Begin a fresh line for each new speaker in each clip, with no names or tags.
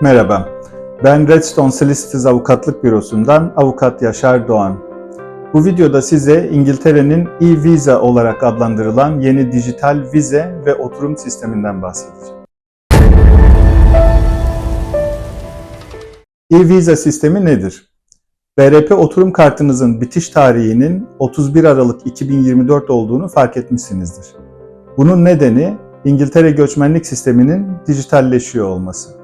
Merhaba, ben Redstone Solicitors Avukatlık Bürosu'ndan Avukat Yaşar Doğan. Bu videoda size İngiltere'nin e-Visa olarak adlandırılan yeni dijital vize ve oturum sisteminden bahsedeceğim. E-Visa sistemi nedir? BRP oturum kartınızın bitiş tarihinin 31 Aralık 2024 olduğunu fark etmişsinizdir. Bunun nedeni İngiltere göçmenlik sisteminin dijitalleşiyor olması.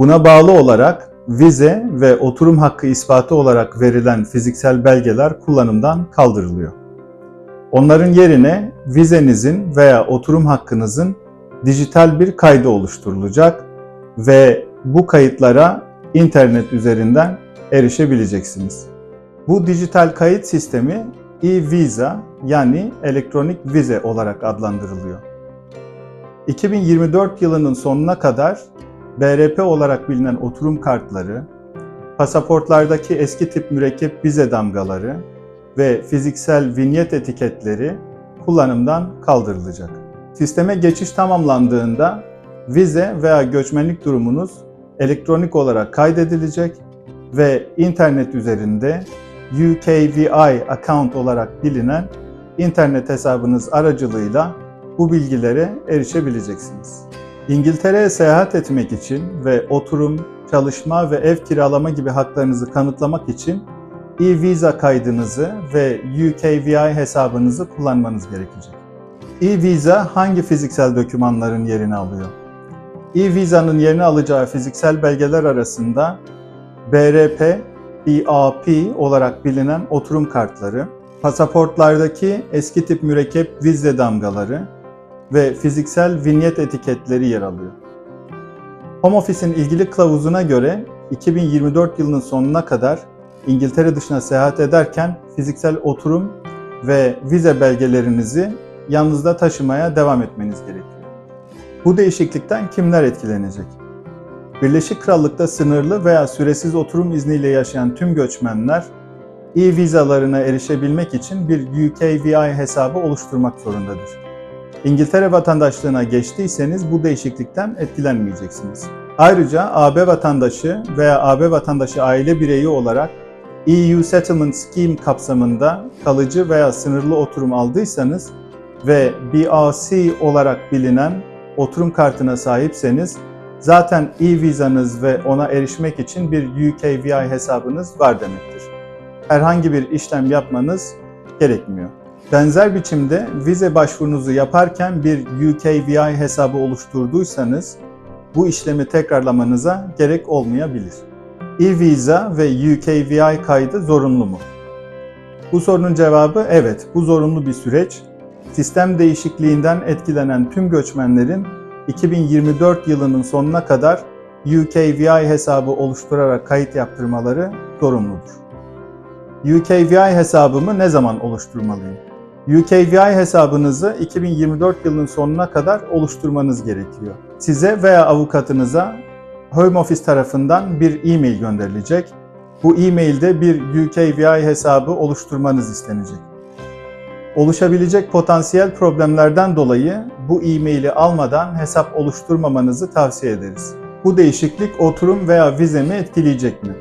Buna bağlı olarak vize ve oturum hakkı ispatı olarak verilen fiziksel belgeler kullanımdan kaldırılıyor. Onların yerine vizenizin veya oturum hakkınızın dijital bir kaydı oluşturulacak ve bu kayıtlara internet üzerinden erişebileceksiniz. Bu dijital kayıt sistemi e-visa yani elektronik vize olarak adlandırılıyor. 2024 yılının sonuna kadar BRP olarak bilinen oturum kartları, pasaportlardaki eski tip mürekkep vize damgaları ve fiziksel vinyet etiketleri kullanımdan kaldırılacak. Sisteme geçiş tamamlandığında vize veya göçmenlik durumunuz elektronik olarak kaydedilecek ve internet üzerinde UKVI account olarak bilinen internet hesabınız aracılığıyla bu bilgilere erişebileceksiniz. İngiltere'ye seyahat etmek için ve oturum, çalışma ve ev kiralama gibi haklarınızı kanıtlamak için e-visa kaydınızı ve UKVI hesabınızı kullanmanız gerekecek. E-visa hangi fiziksel dokümanların yerini alıyor? E-visa'nın yerini alacağı fiziksel belgeler arasında BRP, BAP olarak bilinen oturum kartları, pasaportlardaki eski tip mürekkep vize damgaları, ve fiziksel vinyet etiketleri yer alıyor. Home Office'in ilgili kılavuzuna göre 2024 yılının sonuna kadar İngiltere dışına seyahat ederken fiziksel oturum ve vize belgelerinizi yanınızda taşımaya devam etmeniz gerekiyor. Bu değişiklikten kimler etkilenecek? Birleşik Krallık'ta sınırlı veya süresiz oturum izniyle yaşayan tüm göçmenler e-vizalarına erişebilmek için bir UKVI hesabı oluşturmak zorundadır. İngiltere vatandaşlığına geçtiyseniz bu değişiklikten etkilenmeyeceksiniz. Ayrıca AB vatandaşı veya AB vatandaşı aile bireyi olarak EU Settlement Scheme kapsamında kalıcı veya sınırlı oturum aldıysanız ve BRC olarak bilinen oturum kartına sahipseniz zaten e-vizanız ve ona erişmek için bir UKVI hesabınız var demektir. Herhangi bir işlem yapmanız gerekmiyor. Benzer biçimde vize başvurunuzu yaparken bir UKVI hesabı oluşturduysanız bu işlemi tekrarlamanıza gerek olmayabilir. E-Visa ve UKVI kaydı zorunlu mu? Bu sorunun cevabı evet, bu zorunlu bir süreç. Sistem değişikliğinden etkilenen tüm göçmenlerin 2024 yılının sonuna kadar UKVI hesabı oluşturarak kayıt yaptırmaları zorunludur. UKVI hesabımı ne zaman oluşturmalıyım? UKVI hesabınızı 2024 yılının sonuna kadar oluşturmanız gerekiyor. Size veya avukatınıza Home Office tarafından bir e-mail gönderilecek. Bu e-mailde bir UKVI hesabı oluşturmanız istenecek. Oluşabilecek potansiyel problemlerden dolayı bu e-maili almadan hesap oluşturmamanızı tavsiye ederiz. Bu değişiklik oturum veya vizemi etkileyecek mi?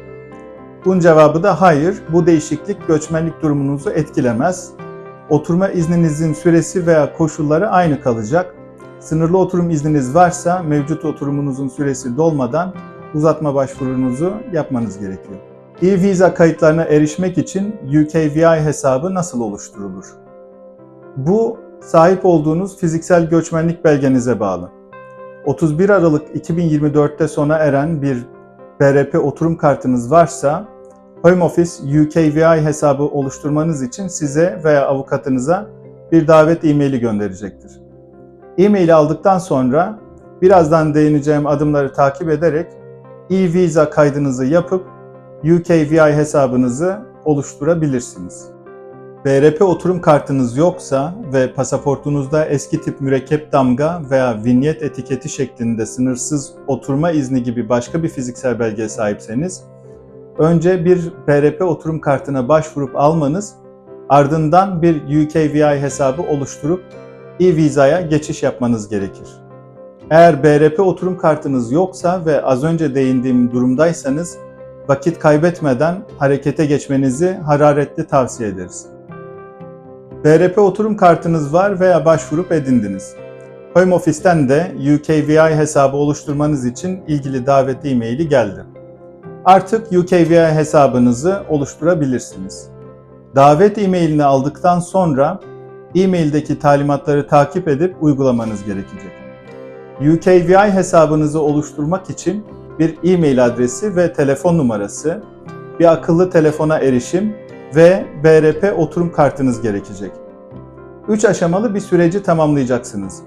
Bunun cevabı da hayır. Bu değişiklik göçmenlik durumunuzu etkilemez oturma izninizin süresi veya koşulları aynı kalacak. Sınırlı oturum izniniz varsa mevcut oturumunuzun süresi dolmadan uzatma başvurunuzu yapmanız gerekiyor. E-Visa kayıtlarına erişmek için UKVI hesabı nasıl oluşturulur? Bu sahip olduğunuz fiziksel göçmenlik belgenize bağlı. 31 Aralık 2024'te sona eren bir BRP oturum kartınız varsa Home Office UKVI hesabı oluşturmanız için size veya avukatınıza bir davet e-maili gönderecektir. E-maili aldıktan sonra birazdan değineceğim adımları takip ederek e-visa kaydınızı yapıp UKVI hesabınızı oluşturabilirsiniz. BRP oturum kartınız yoksa ve pasaportunuzda eski tip mürekkep damga veya vinyet etiketi şeklinde sınırsız oturma izni gibi başka bir fiziksel belgeye sahipseniz önce bir BRP oturum kartına başvurup almanız, ardından bir UKVI hesabı oluşturup e-vizaya geçiş yapmanız gerekir. Eğer BRP oturum kartınız yoksa ve az önce değindiğim durumdaysanız vakit kaybetmeden harekete geçmenizi hararetli tavsiye ederiz. BRP oturum kartınız var veya başvurup edindiniz. Home Office'ten de UKVI hesabı oluşturmanız için ilgili davetli e-maili geldi. Artık UKVI hesabınızı oluşturabilirsiniz. Davet e-mailini aldıktan sonra e-maildeki talimatları takip edip uygulamanız gerekecek. UKVI hesabınızı oluşturmak için bir e-mail adresi ve telefon numarası, bir akıllı telefona erişim ve BRP oturum kartınız gerekecek. 3 aşamalı bir süreci tamamlayacaksınız.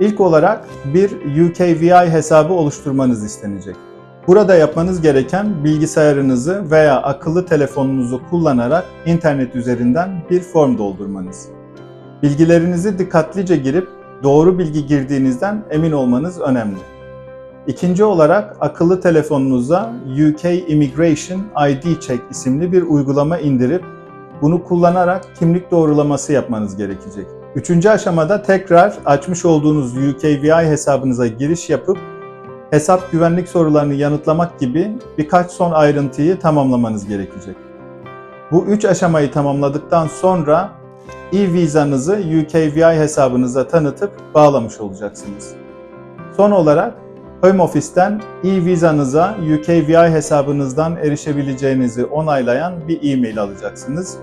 İlk olarak bir UKVI hesabı oluşturmanız istenecek. Burada yapmanız gereken bilgisayarınızı veya akıllı telefonunuzu kullanarak internet üzerinden bir form doldurmanız. Bilgilerinizi dikkatlice girip doğru bilgi girdiğinizden emin olmanız önemli. İkinci olarak akıllı telefonunuza UK Immigration ID Check isimli bir uygulama indirip bunu kullanarak kimlik doğrulaması yapmanız gerekecek. Üçüncü aşamada tekrar açmış olduğunuz UKVI hesabınıza giriş yapıp hesap güvenlik sorularını yanıtlamak gibi birkaç son ayrıntıyı tamamlamanız gerekecek. Bu üç aşamayı tamamladıktan sonra e-vizanızı UKVI hesabınıza tanıtıp bağlamış olacaksınız. Son olarak Home Office'ten e-vizanıza UKVI hesabınızdan erişebileceğinizi onaylayan bir e-mail alacaksınız.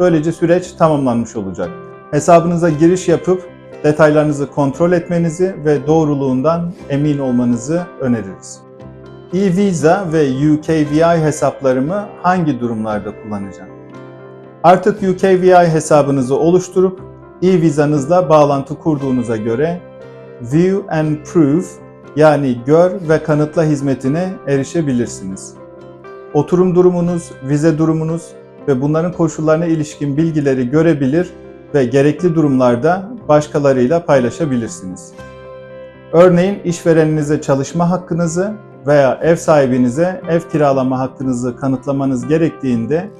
Böylece süreç tamamlanmış olacak. Hesabınıza giriş yapıp detaylarınızı kontrol etmenizi ve doğruluğundan emin olmanızı öneririz. E-Visa ve UKVI hesaplarımı hangi durumlarda kullanacağım? Artık UKVI hesabınızı oluşturup e-vizanızla bağlantı kurduğunuza göre View and Prove yani gör ve kanıtla hizmetine erişebilirsiniz. Oturum durumunuz, vize durumunuz ve bunların koşullarına ilişkin bilgileri görebilir ve gerekli durumlarda başkalarıyla paylaşabilirsiniz. Örneğin işvereninize çalışma hakkınızı veya ev sahibinize ev kiralama hakkınızı kanıtlamanız gerektiğinde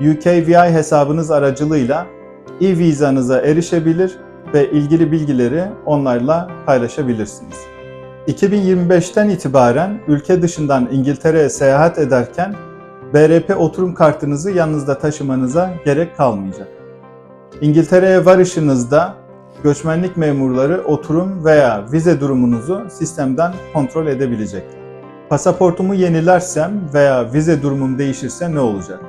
UKVI hesabınız aracılığıyla e-vizanıza erişebilir ve ilgili bilgileri onlarla paylaşabilirsiniz. 2025'ten itibaren ülke dışından İngiltere'ye seyahat ederken BRP oturum kartınızı yanınızda taşımanıza gerek kalmayacak. İngiltere'ye varışınızda göçmenlik memurları oturum veya vize durumunuzu sistemden kontrol edebilecek. Pasaportumu yenilersem veya vize durumum değişirse ne olacak?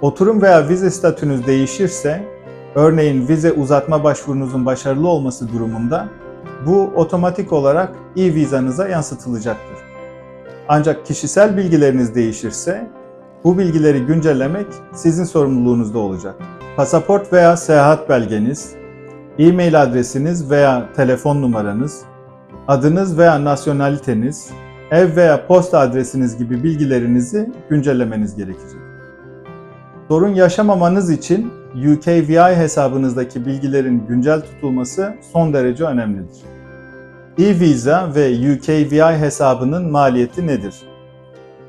Oturum veya vize statünüz değişirse, örneğin vize uzatma başvurunuzun başarılı olması durumunda bu otomatik olarak e-vizanıza yansıtılacaktır. Ancak kişisel bilgileriniz değişirse bu bilgileri güncellemek sizin sorumluluğunuzda olacak. Pasaport veya seyahat belgeniz, e-mail adresiniz veya telefon numaranız, adınız veya nasyonaliteniz, ev veya posta adresiniz gibi bilgilerinizi güncellemeniz gerekecek. Sorun yaşamamanız için UKVI hesabınızdaki bilgilerin güncel tutulması son derece önemlidir. E-Visa ve UKVI hesabının maliyeti nedir?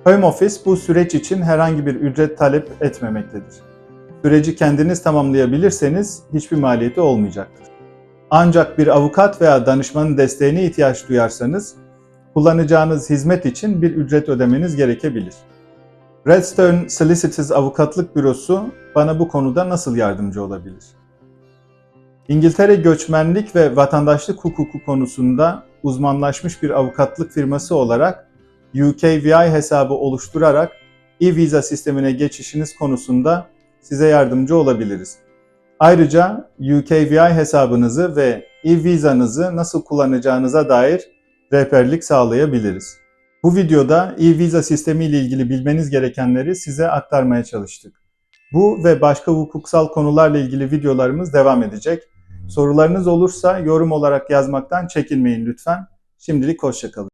Home Office bu süreç için herhangi bir ücret talep etmemektedir. Süreci kendiniz tamamlayabilirseniz hiçbir maliyeti olmayacaktır. Ancak bir avukat veya danışmanın desteğine ihtiyaç duyarsanız kullanacağınız hizmet için bir ücret ödemeniz gerekebilir. Redstone Solicitors avukatlık bürosu bana bu konuda nasıl yardımcı olabilir? İngiltere göçmenlik ve vatandaşlık hukuku konusunda uzmanlaşmış bir avukatlık firması olarak UKVI hesabı oluşturarak e-viza sistemine geçişiniz konusunda size yardımcı olabiliriz. Ayrıca UKVI hesabınızı ve e-vizanızı nasıl kullanacağınıza dair rehberlik sağlayabiliriz. Bu videoda e-viza sistemi ile ilgili bilmeniz gerekenleri size aktarmaya çalıştık. Bu ve başka hukuksal konularla ilgili videolarımız devam edecek. Sorularınız olursa yorum olarak yazmaktan çekinmeyin lütfen. Şimdilik hoşçakalın.